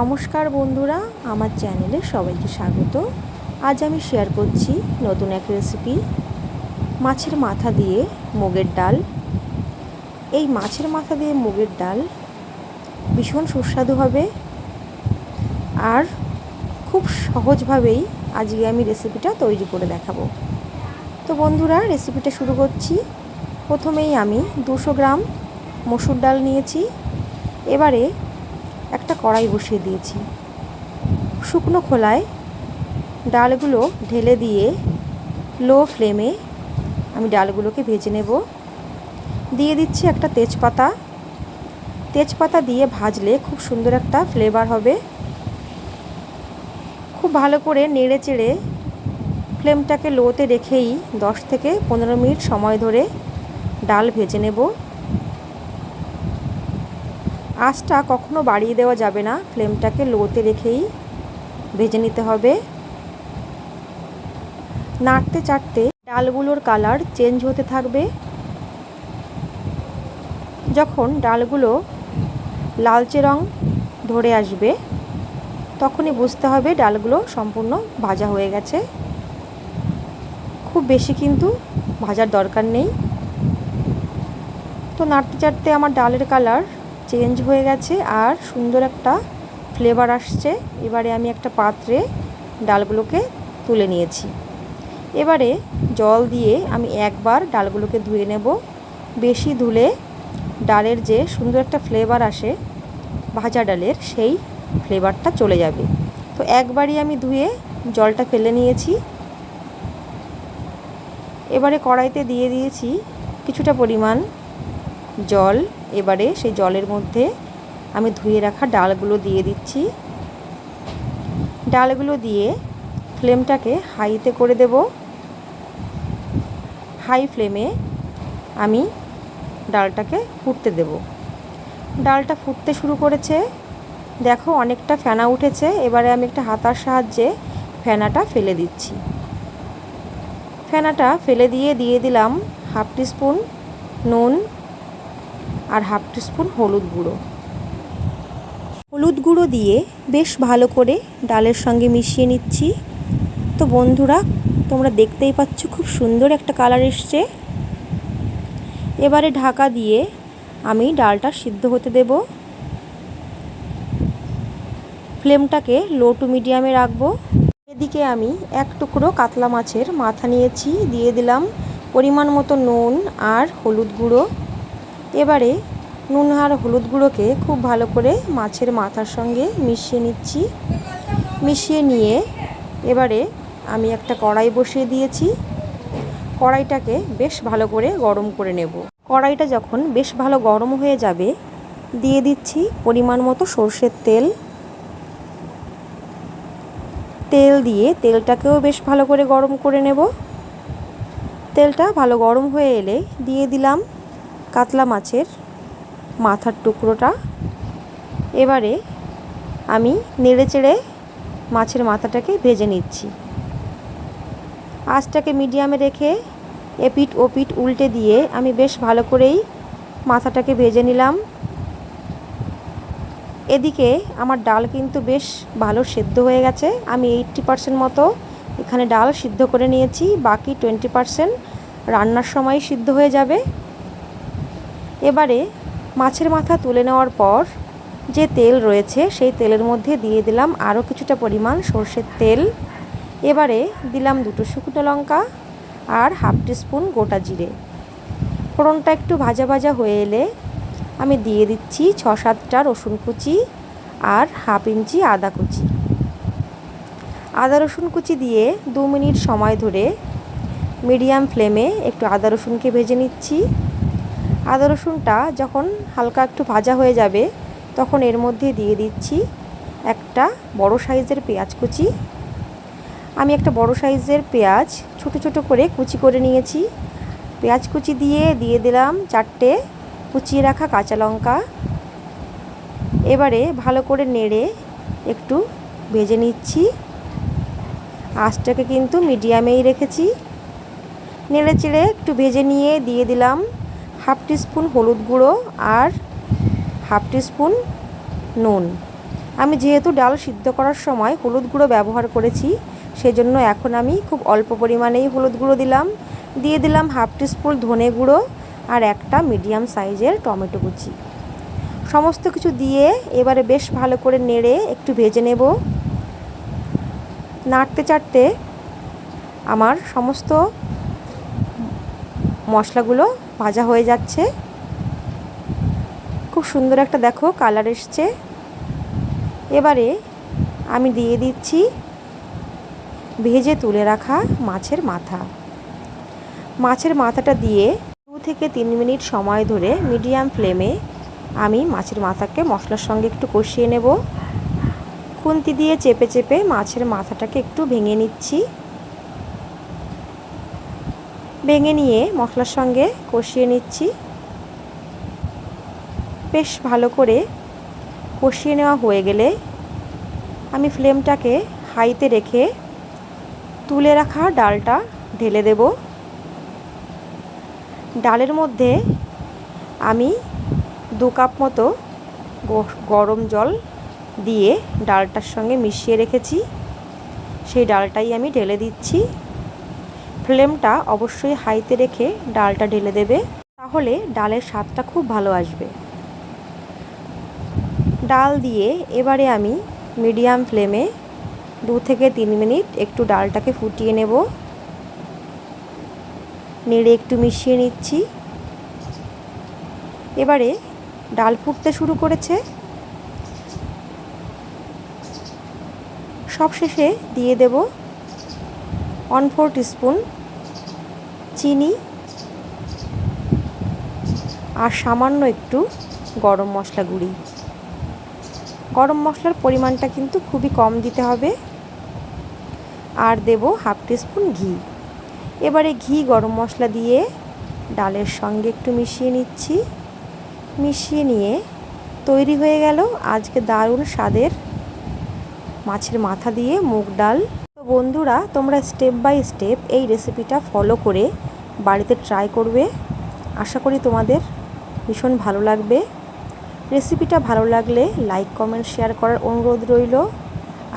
নমস্কার বন্ধুরা, আমার চ্যানেলে সবাইকে স্বাগত। আজ আমি শেয়ার করছি নতুন এক রেসিপি মাছের মাথা দিয়ে মুগের ডাল। এই মাছের মাথা দিয়ে মুগের ডাল ভীষণ সুস্বাদু হবে আর খুব সহজভাবেই আজকে আমি রেসিপিটা তৈরি করে দেখাবো। তো বন্ধুরা রেসিপিটা শুরু করছি। প্রথমেই আমি দুশো গ্রাম মসুর ডাল নিয়েছি। এবারে একটা কড়াই বসিয়ে দিয়েছি। শুকনো খোলায় ডালগুলো ঢেলে দিয়ে লো ফ্লেমে আমি ডালগুলোকে ভেজে নেব। দিয়ে দিচ্ছি একটা তেজপাতা। তেজপাতা দিয়ে ভাজলে খুব সুন্দর একটা ফ্লেভার হবে। খুব ভালো করে নেড়ে চেড়ে ফ্লেমটাকে লোতে রেখেই দশ থেকে পনেরো মিনিট সময় ধরে ডাল ভেজে নেব। আঁচটা কখনো বাড়িয়ে দেওয়া যাবে না। ফ্লেমটাকে লোতে রেখেই ভেজে নিতে হবে। নাড়তে চাড়তে ডালগুলোর কালার চেঞ্জ হতে থাকবে। যখন ডালগুলো লালচে রং ধরে আসবে, তখনই বুঝতে হবে ডালগুলো সম্পূর্ণ ভাজা হয়ে গেছে। খুব বেশি কিন্তু ভাজার দরকার নেই। তো নাড়তে চাড়তে আমার ডালের কালার চেঞ্জ হয়ে গেছে আর সুন্দর একটা ফ্লেভার আসছে। এবারে আমি একটা পাত্রে ডালগুলোকে তুলে নিয়েছি। এবারে জল দিয়ে আমি একবার ডালগুলোকে ধুয়ে নেব। বেশি ধুলে ডালের যে সুন্দর একটা ফ্লেভার আসে, ভাজা ডালের সেই ফ্লেভারটা চলে যাবে। তো একবারই আমি ধুয়ে জলটা ফেলে নিয়েছি। এবারে কড়াইতে দিয়ে দিয়েছি কিছুটা পরিমাণ জল। এবারে সেই জলের মধ্যে আমি ধুয়ে রাখা ডালগুলো দিয়ে দিচ্ছি। ডালগুলো দিয়ে ফ্লেমটাকে হাইতে করে দেব। হাই ফ্লেমে আমি ডালটাকে ফুটতে দেব। ডালটা ফুটতে শুরু করেছে। দেখো অনেকটা ফেনা উঠেছে। এবারে আমি একটা হাতার সাহায্যে ফেনাটা ফেলে দিচ্ছি। ফেনাটা ফেলে দিয়ে দিয়ে দিলাম হাফ টিস্পুন নুন আর হাফ টিস্পুন হলুদ গুঁড়ো। হলুদ গুঁড়ো দিয়ে বেশ ভালো করে ডালের সঙ্গে মিশিয়ে নিচ্ছি। তো বন্ধুরা, তোমরা দেখতেই পাচ্ছ খুব সুন্দর একটা কালার এসছে। এবারে ঢাকা দিয়ে আমি ডালটা সিদ্ধ হতে দেব। ফ্লেমটাকে লো টু মিডিয়ামে রাখব। এদিকে আমি এক টুকরো কাতলা মাছের মাথা নিয়েছি, দিয়ে দিলাম পরিমাণ মতো নুন আর হলুদ গুঁড়ো। এবারে নুন আর হলুদ গুঁড়োকে খুব ভালো করে মাছের মাথার সঙ্গে মিশিয়ে নিচ্ছি। মিশিয়ে নিয়ে এবারে আমি একটা কড়াই বসিয়ে দিয়েছি। কড়াইটাকে বেশ ভালো করে গরম করে নেব। কড়াইটা যখন বেশ ভালো গরম হয়ে যাবে, দিয়ে দিচ্ছি পরিমাণ মতো সর্ষের তেল। তেল দিয়ে তেলটাকেও বেশ ভালো করে গরম করে নেব। তেলটা ভালো গরম হয়ে এলে দিয়ে দিলাম কাতলা মাছের মাথার টুকরোটা। এবারে আমি নেড়ে চেড়ে মাছের মাথাটাকে ভেজে নিচ্ছি। আঁচটাকে মিডিয়ামে রেখে এপিট ওপিট উল্টে দিয়ে আমি বেশ ভালো করেই মাথাটাকে ভেজে নিলাম। এদিকে আমার ডাল কিন্তু বেশ ভালো সেদ্ধ হয়ে গেছে। আমি এইটটি পারসেন্ট মতো এখানে ডাল সিদ্ধ করে নিয়েছি। বাকি টোয়েন্টি পারসেন্ট রান্নার সময় সিদ্ধ হয়ে যাবে। এবারে মাছের মাথা তুলে নেওয়ার পর যে তেল রয়েছে সেই তেলের মধ্যে দিয়ে দিলাম আরও কিছুটা পরিমাণ সর্ষের তেল। এবারে দিলাম দুটো শুকনো লঙ্কা আর হাফ টিস্পুন গোটা জিরে। ফোড়নটা একটু ভাজা ভাজা হয়ে এলে আমি দিয়ে দিচ্ছি ছ সাতটা রসুন কুচি আর হাফ ইঞ্চি আদা কুচি। আদা রসুন কুচি দিয়ে দু মিনিট সময় ধরে মিডিয়াম ফ্লেমে একটু আদা রসুনকে ভেজে নিচ্ছি। আদা রসুনটা যখন হালকা একটু ভাজা হয়ে যাবে, তখন এর মধ্যে দিয়ে দিচ্ছি একটা বড় সাইজের পেঁয়াজ কুচি। আমি একটা বড় সাইজের পেঁয়াজ ছোট ছোট করে কুচি করে নিয়েছি। পেঁয়াজ কুচি দিয়ে দিয়ে দিলাম চারটে কুচিয়ে রাখা কাঁচা লঙ্কা। এবারে ভালো করে নেড়ে একটু ভেজে নিচ্ছি। আঁচটাকে কিন্তু মিডিয়ামেই রেখেছি। নেড়ে চেড়ে একটু ভেজে নিয়ে দিয়ে দিলাম হাফ টিস্পুন হলুদ গুঁড়ো আর হাফ টিস্পুন নুন। আমি যেহেতু ডাল সিদ্ধ করার সময় হলুদ গুঁড়ো ব্যবহার করেছি, সেজন্য এখন আমি খুব অল্প পরিমাণেই হলুদ গুঁড়ো দিলাম। দিয়ে দিলাম হাফ টিস্পুন ধনে গুঁড়ো আর একটা মিডিয়াম সাইজের টমেটো কুচি। সমস্ত কিছু দিয়ে এবারে বেশ ভালো করে নেড়ে একটু ভেজে নেব। নাড়তে চাড়তে আমার সমস্ত মশলাগুলো ভাজা হয়ে যাচ্ছে। খুব সুন্দর একটা দেখো কালার এসছে। এবারে আমি দিয়ে দিচ্ছি ভেজে তুলে রাখা মাছের মাথা। মাছের মাথাটা দিয়ে দু থেকে তিন মিনিট সময় ধরে মিডিয়াম ফ্লেমে আমি মাছের মাথাকে মশলার সঙ্গে একটু কষিয়ে নেব। খুন্তি দিয়ে চেপে চেপে মাছের মাথাটাকে একটু ভেঙে নিচ্ছি। ভেঙে নিয়ে মশলার সঙ্গে কষিয়ে নিচ্ছি। বেশ ভালো করে কষিয়ে নেওয়া হয়ে গেলে আমি ফ্লেমটাকে হাইতে রেখে তুলে রাখা ডালটা ঢেলে দেব। ডালের মধ্যে আমি দু কাপ মতো গরম জল দিয়ে ডালটার সঙ্গে মিশিয়ে রেখেছি। সেই ডালটাই আমি ঢেলে দিচ্ছি। ফ্লেমটা অবশ্যই হাইতে রেখে ডালটা ঢেলে দেবে, তাহলে ডালের স্বাদটা খুব ভালো আসবে। ডাল দিয়ে এবারে আমি মিডিয়াম ফ্লেমে দু থেকে তিন মিনিট একটু ডালটাকে ফুটিয়ে নেব। নেড়ে একটু মিশিয়ে নিচ্ছি। এবারে ডাল ফুটতে শুরু করেছে। সবশেষে দিয়ে দেব ওয়ান ফোর টিস্পুন চিনি আর সামান্য একটু গরম মশলা গুঁড়ি। গরম মশলার পরিমাণটা কিন্তু খুবই কম দিতে হবে। আর দেব হাফ টিস্পুন ঘি। এবারে ঘি, গরম মশলা দিয়ে ডালের সঙ্গে একটু মিশিয়ে নিচ্ছি। মিশিয়ে নিয়ে তৈরি হয়ে গেল আজকে দারুণ স্বাদের মাছের মাথা দিয়ে মুগ ডাল। তো বন্ধুরা, তোমরা স্টেপ বাই স্টেপ এই রেসিপিটা ফলো করে বাড়িতে ট্রাই করবে। আশা করি তোমাদের ভীষণ ভালো লাগবে। রেসিপিটা ভালো লাগলে লাইক কমেন্ট শেয়ার করার অনুরোধ রইল।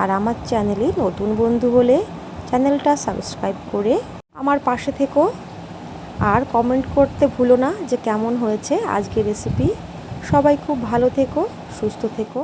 আর আমার চ্যানেলে নতুন বন্ধু হলে চ্যানেলটা সাবস্ক্রাইব করে আমার পাশে থেকো। আর কমেন্ট করতে ভুলো না যে কেমন হয়েছে আজকের রেসিপি সবাই খুব ভালো থেকো, সুস্থ থেকো।